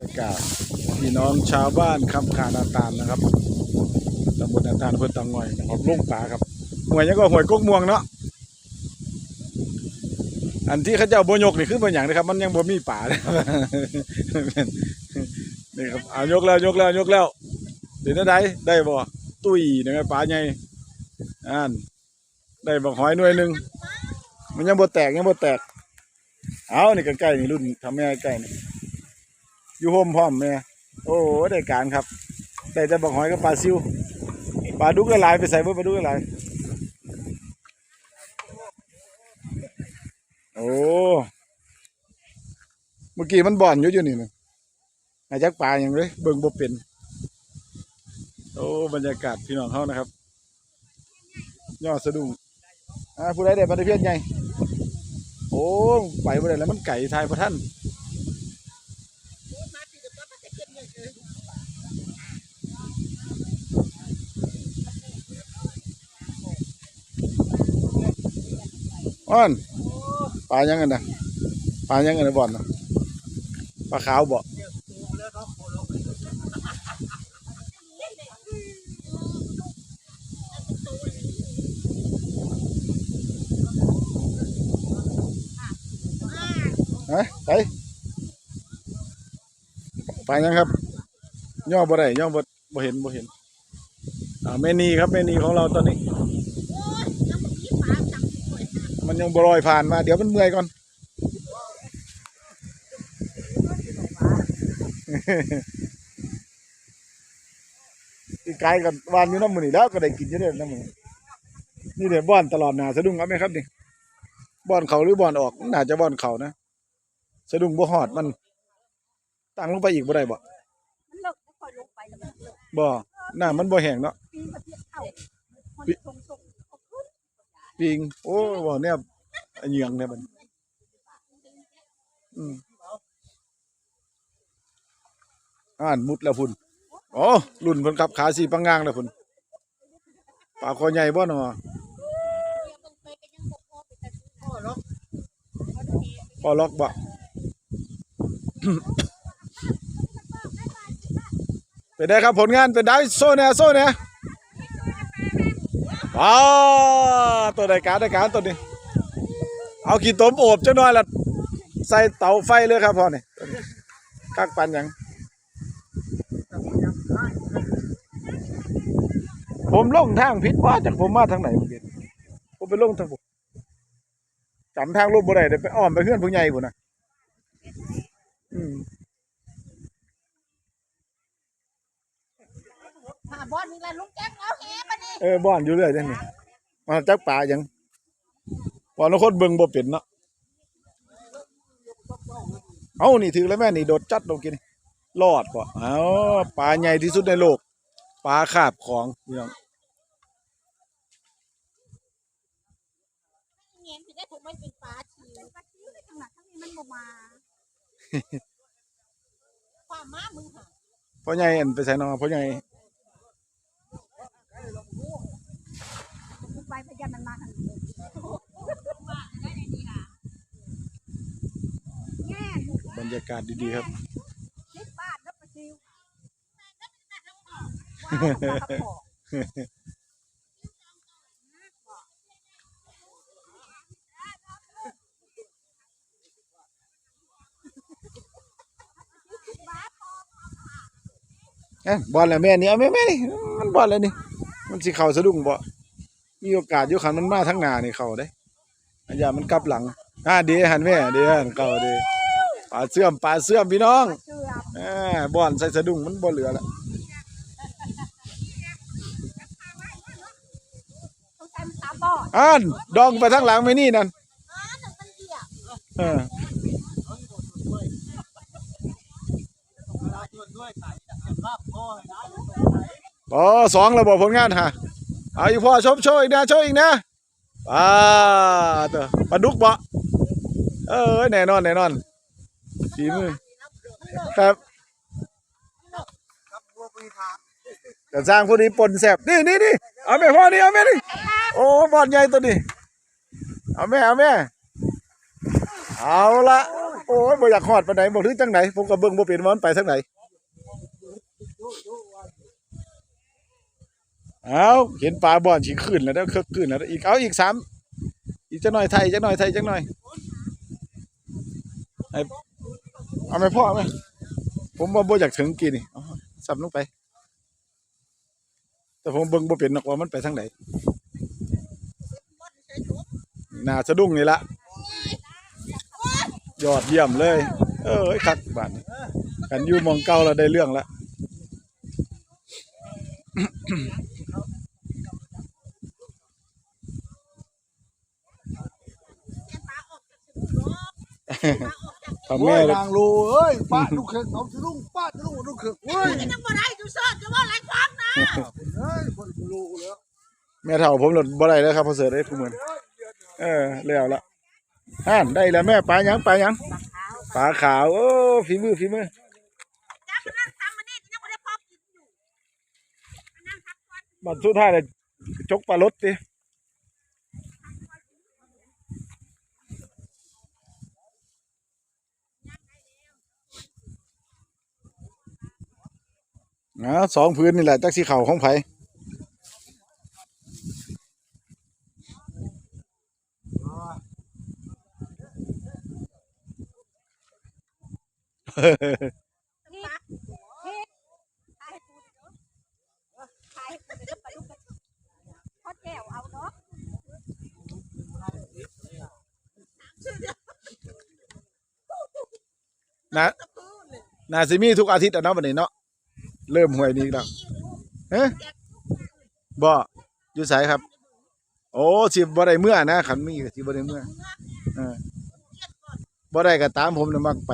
บรรยากาศพี่น้องชาวบ้านคำขานาตาลนะครับตำบลนาตาลอำเภอตางอยนะครับลุ่งป่าครับหวยยังก็หวยกกม่วงเนาะอันที่เขาเจ้าบยกนี่คือบ่อย่างนะครับ มันยังบ่มีป่าเลยนี่ครับเอายกแล้วยกแล้วยกแล้วเดี๋ยวได้ได้บ่ตุ้ยนะครับป่าใหญ่อ่านได้บักหอยหน่วยหนึ่งมันยังบ่แตกยังบ่แตกเอานี่ใกล้ๆนี่รุ่นทำแม่ใกล้นี่ อยู่โฮมพร้อมแม่โอ้ได้การครับแต่จะบอกหอยกับปลาซิวปลาดุกละลายไปใส่เพื่ปลาดุกละลายโอ้เมื่อกี้มันบ่อนอยู่อยู่นี่นะอาจักปลาอย่างเลยเบิ่งบ่เป็นโอ้บรรยากาศพี่น้องเขานะครับยอดสะดุ้งอ่าผู้ใดได้บันไดเพียนไงโอ้ไปบ่ได้แล้วมันไก่ทายพระท่าน อ้อนปลายังไงนะปลายังไงนะบ่อนนะปลาขาวบ่ฮะไปปยังครับ ย่อบ่ได้ย่อบ่บ่เห็นบ่เห็นอ่าแม่นีครับแม่นีของเราตอนนี้ มันยังบลอยผ่านมา เดี๋ยวมันเมื่อยก่อน อีกไกลกับวานอยู่น้ำมือนี่แล้วก็ได้กินอยู่เด้อน้ำมือนี่เดี๋ยวบ้อนตลอดหนาสะดุ้งเอาไหมครับนี่บ้อนเขาหรือบ้อนออกน่าจะบ้อนเขานะสะดุ้งบ่หอดมันตั้งลงไปอีกบ่ได้บ่มันเลิกไม่ค่อยลงไปแล้วมันเลิกบ่น้ามันบ่แห้งเนาะปีประเทศเอ้าคนส่งส่งเอาขึ้นปิงโอ้บ่เนี่ย เหยืองเนี่ยมันอืมอ่านมุดแล้วพุ่นอ๋อรุ่นพิ่นขับขาสีปังงางแล้วพุ่นปลาคอใหญ่บ่เนาะพอล็อกบ่เป็นได้ครับผลงานเป็นได้โซ่เนี่ยโซ่เนี่ยว้าตัวได้การได้การตัวนี้ เอาขี้ต้มโอบจังหน่อยละใส่เตาไฟเลยครับพ่อนี่คักปันหยัง ผมลงทางผิดว่าจากผมมาทางไหนเมื่อกี้ผมไปลงทางผมจำทางลงบ่ได้เดี๋ยวไปอ้อมไปเพื่อนผู้ใหญ่พุ่นนะอืมหาบอลนี่แหละลุงแจ๊คเอาแหมานี่เออบ้านอยู่เรื่อยจังนี่มาจักป่าหยัง บ่อนคนเบิ่งบ่เป็นเนาะเอานี่ถือแล้วแม่นี่โดดจัดลงกินรอดบ่เอาปลาใหญ่ที่สุดในโลกปลาคาบของพี่น้องเงี้ยถึงได้ถูกไม่เป็นปลาชิวปลาชิวในขนาดทั้งนี้มันบ่มาความมามึงหาพ่อใหญ่อันไปใส่น้องพ่อใหญ่กูไปพยานมันมาทางนี้แง่อยู่ บรรยากาศดีๆครับคิดบ้านแล้วปซิวว้าวปลากระป๋องเอ้ยบอลแล้วแม่นี่เอาแม่แม่นี่มันบอลแล้วนี่ มันสิเข้าสะดุ้งบ่มีโอกาสยู่คันมันมาทั้งหน้านี่เข้าเด้อันย่ามันกลับหลังอ่าเดีหันแม่เดีหันเข้าเดี ปลาเสื่อมปลาเสื่อมพี่น้องเชื่อมอ่าบอลใส่สะดุ้งมันบ่เหลือละต้องใช้มันตาบอดอ่านดองไปทั้งหลังไม่นี่นั่นเอออ๋อสองระบบผลงานฮะเอาอีกพ่อชมโชว์อีกนะโชว์อีกนะอ่าเตอปลาดุกบ่เออแน่นอนแน่นอน ฝีมือครับแต่สร้างผู้นี้ปนแสบนี่นี่นี่เอาแม่พ่อนี่เอาแม่นี่โอ้บอลใหญ่ตัวนี้เอาแม่เอาแม่เอาละโอ้ยบ่อยากฮอดปานใดบ่ถึงจังไดผมก็เบิ่งบ่เป็นว่ามันไปทางไหนเอาเห็นปลาบ่อนสิขึ้นแล้วเด้อคึกขึ้นแล้วเด้ออีกเอาอีกสามอีกจักหน่อยไทยจักหน่อยไทยจักหน่อยไอ้ เอาไหมพ่อไหมผมว่าบ่อยากถึงกินนี่เอสับลงไป แต่ผมเบิ่งบ่เป็นหรอกว่ามันไปทางไหนน่าสะดุ้งนี่ละยอดเยี่ยมเลย เอ้ยคักบานกันอยู่มองเก่าแล้วได้เรื่องละพ่ อโอ้แม่ยนางรูเอ้ยป้าลูกเข่งเอาสิลุงป้าสิลุงลูกเข่งเฮ้ยยังบ่ได้อยู่เสิร์ชจะว่าหลายครั้งนะเฮ้ยคนรู้แล้วแม่เฒ่าผมหลดบ่ได้แล้วครับพอเสิร์ชได้ทุกมื้อเออแล้วละห่านได้แล้วแม่ปลาหยังปลาหยังปลาขาวโอ้ฝีมือฝีมือจ้ามานั่งทำมันนี่ยังบ่ได้พอกินอยู่มานั่งทักก่อนบัดสุดท้ายเลยจกปลารถติ นะสองพื้นนี่แหละจักสีเข่าของไผนี่นี่ถ่ายให้กูเด้อถ่ายให้กูเด้อไปลูกไปทอดแก้วเอาเนาะนะนาซิมีทุกอาทิตย์อะเนาะบัดนี้เนาะ เริ่มห่วยนี้แล้วเฮ้บ่อยู่ไสครับ โอ้สิบ่ได้เมื่อนะคันมีก็สิบ่ได้เมื่ออบ่ได้ก็ตามผมน่ะมักไป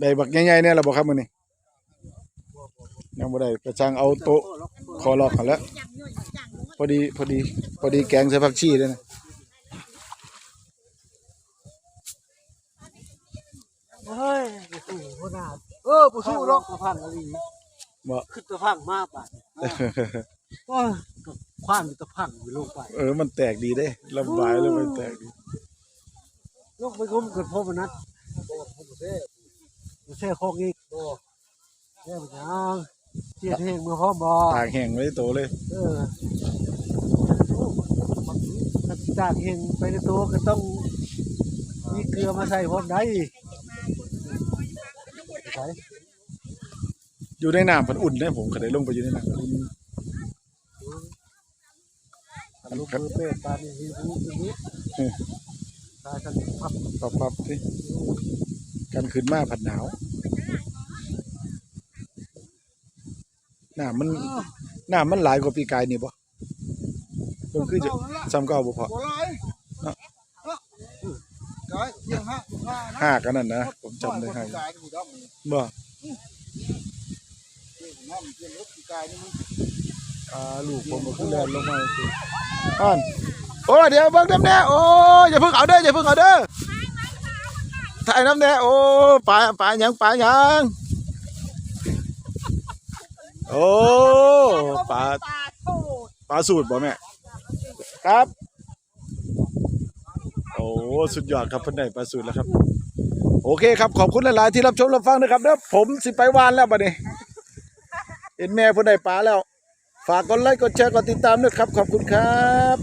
ได้บักใหญ่ๆเนี่ยล่ะบ่ครับมื้อนี้ยังบ่ได้กระชังเอาโต๊ะคอลอกกันแล้ว อย่างย่อยอย่างลงพอดีพอดีพอดีแกงใส่ผักชีด้วยนะเฮ้ยไปสู้พ่อหน้าเออไปสู้หรอกพังอะไรบ่ขึ้นตะพังมากป่ะโอ้ยความตะพังไปลงไป เออ มันแตกดีเด้ลำบายแล้วมันแตกดีลงไปงมเกิดพ่อมันนัดบ่เซ่บ่เซ่คงอีกบ่เซ่บ่ยังเจียดแห้งมือพร้อมบ่ตากแห้งไว้โตเลย เออถ้า จากแห้งไปในตัวก็ต้องมีเกลือมาใส่พร้อมได้ใส่อยู่ในน้ำมันอุ่นได้ผมก็ได้ลงไปอยู่ในน้ำมันอุ่นลูกมือเป็ดปลาเนี่ยหิวอย่างนี้ตายกันพับปับปับที่กันขึ้นมาผัดหนาวน้ำมันน้ำมันหลายกว่าปีกายนี่บ่ เพิ่งคือจะซ้ำเก่าบ่พอบัวลอยกายยังฮะห้านะห้ากันนั่นนะผมจำได้ให้กายดูดำนี่บ่น้ำเพียงรถกายนี่มันอ่าลูกผมก็คือแล่นลงมาสิอ่านโอ้เดี๋ยวเบิ่งน้ำแน่โอ้อย่าเพิ่งเอาเด้ออย่าเพิ่งเอาเด้อถ่ายน้ำแน่โอ้ปลาปลาหยังปลาหยังโอ้ปลาปลาโทษปลาสูตรบ่แม่ ครับ โอ้สุดยอดครับเพิ่นได้ปลาสูตรแล้วครับ โอเคครับขอบคุณหลายๆที่รับชมรับฟังนะครับเด้อผมสิไปวานแล้วบัดนี้เห็นแม่เพิ่นได้ปลาแล้ว ฝากกดไลค์กดแชร์กดติดตามด้วยครับ ขอบคุณครับ